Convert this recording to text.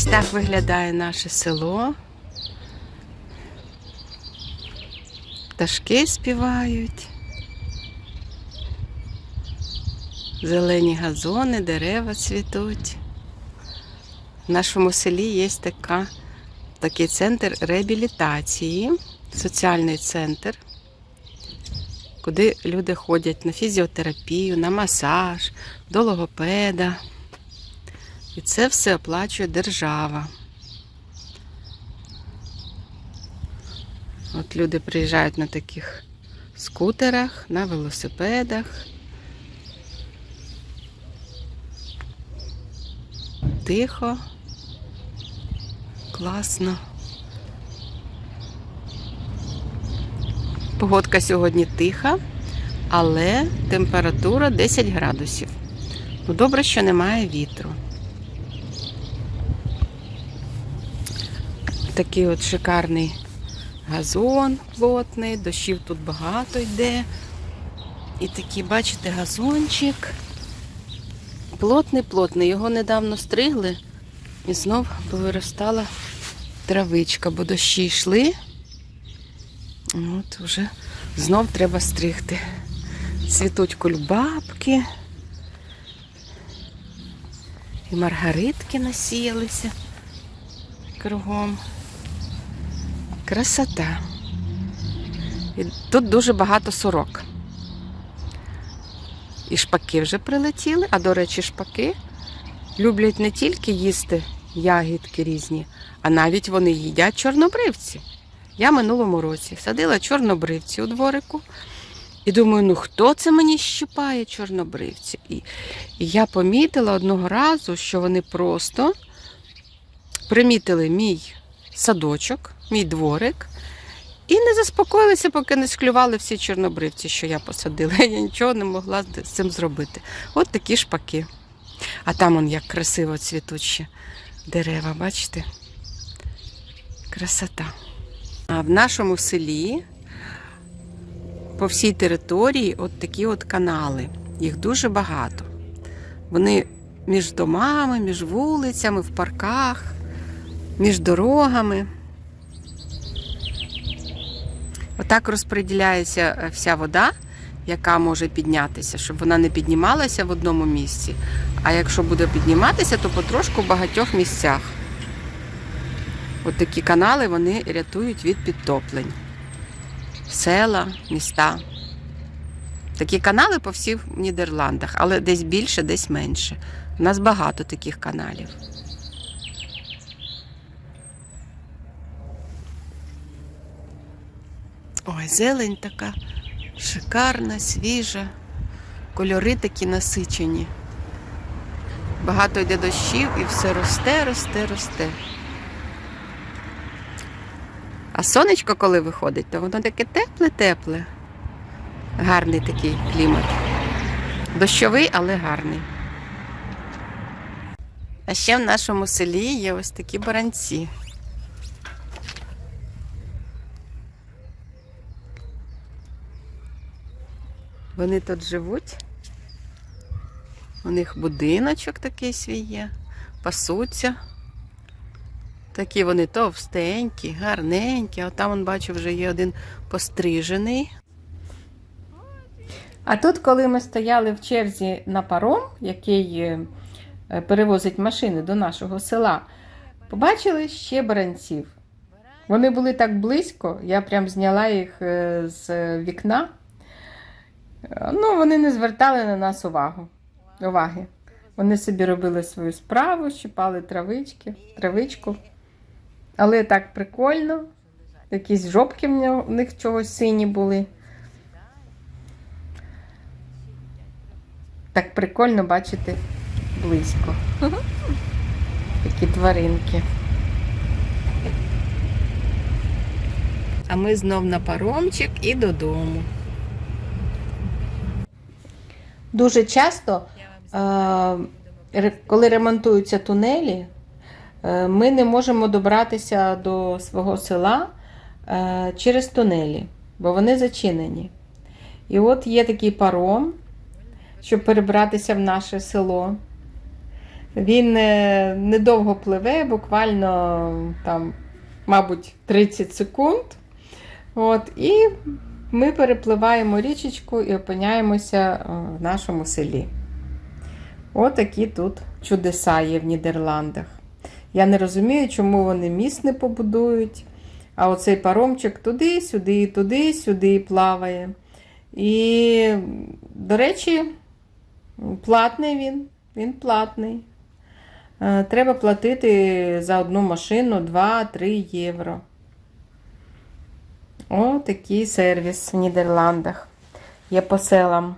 Ось так виглядає наше село. Пташки співають. Зелені газони, дерева цвітуть. В нашому селі є така, такий центр реабілітації, соціальний центр, куди люди ходять на фізіотерапію, на масаж, до логопеда. І це все оплачує держава. От люди приїжджають на таких скутерах, на велосипедах. Тихо, класно. Погодка сьогодні тиха, але температура 10 градусів. Ну, добре, що немає вітру. Такий от шикарний газон плотний, дощів тут багато йде. І такий, бачите, газончик. Плотний, плотний. Його недавно стригли і знов повиростала травичка, бо дощі йшли. От вже знов треба стригти. Цвітуть кульбабки. І маргаритки насіялися кругом. Красота. І тут дуже багато сорок. І шпаки вже прилетіли, а до речі, шпаки люблять не тільки їсти ягідки різні, а навіть вони їдять чорнобривці. Я минулому році садила чорнобривці у дворику і думаю, ну хто це мені щипає чорнобривці? І, і я помітила одного разу, що вони просто примітили мій садочок, мій дворик, і не заспокоїлися, поки не склювали всі чорнобривці, що я посадила. Я нічого не могла з цим зробити. От такі шпаки. А там он як красиво цвітуть ще дерева, бачите? Красота. А в нашому селі по всій території от такі от канали. Їх дуже багато. Вони між домами, між вулицями, в парках, між дорогами. Отак розподіляється е, вся вода, яка може піднятися, щоб вона не піднімалася в одному місці. А якщо буде підніматися, то потрошку в багатьох місцях. От такі канали вони рятують від підтоплень. Села, міста. Такі канали по всіх Нідерландах, але десь більше, десь менше. У нас багато таких каналів. Ой, зелень така шикарна, свіжа, кольори такі насичені. Багато йде дощів і все росте, росте, росте. А сонечко, коли виходить, то воно таке тепле-тепле. Гарний такий клімат. Дощовий, але гарний. А ще в нашому селі є ось такі баранці. Вони тут живуть. У них будиночок такий свій є, пасуться. Такі вони товстенькі, гарненькі, а там, бачу, вже є один пострижений. А тут, коли ми стояли в черзі на паром, який е, перевозить машини до нашого села, побачили ще баранців. Вони були так близько, я прям зняла їх е, з вікна. Ну, вони не звертали на нас увагу. уваги. Вони собі робили свою справу, щипали травички, травичку. Але так прикольно. Якісь жопки в них чогось сині були. Так прикольно бачити близько. Такі тваринки. А ми знов на паромчик і додому. Дуже часто, е, коли ремонтуються тунелі, е, ми не можемо добратися до свого села е, через тунелі, бо вони зачинені. І от є такий паром, щоб перебратися в наше село. Він недовго пливе, буквально там, мабуть, 30 секунд. От, і ми перепливаємо річечку і опиняємося е, в нашому селі. Отакі тут чудеса є в Нідерландах. Я не розумію, чому вони міст не побудують. А оцей паромчик туди, сюди, туди, сюди плаває. І, до речі, платний він. Він платний. Е, Треба платити за одну машину 2-3 євро. О, такий сервіс в Нідерландах. Є по селам.